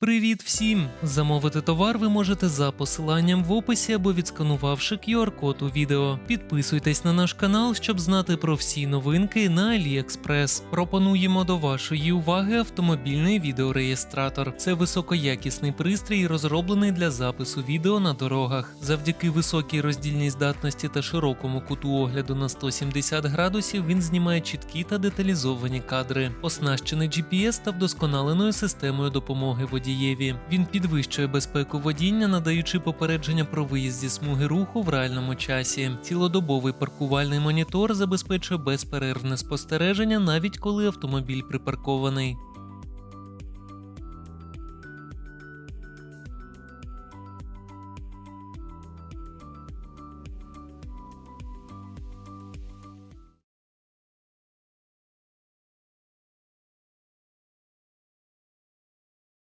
Привіт всім! Замовити товар ви можете за посиланням в описі або відсканувавши QR-код у відео. Підписуйтесь на наш канал, щоб знати про всі новинки на AliExpress. Пропонуємо до вашої уваги автомобільний відеореєстратор. Це високоякісний пристрій, розроблений для запису відео на дорогах. Завдяки високій роздільній здатності та широкому куту огляду на 170 градусів він знімає чіткі та деталізовані кадри. Оснащений GPS та вдосконаленою системою допомоги водієві. Він підвищує безпеку водіння, надаючи попередження про виїзд зі смуги руху в реальному часі. Цілодобовий паркувальний монітор забезпечує безперервне спостереження, навіть коли автомобіль припаркований.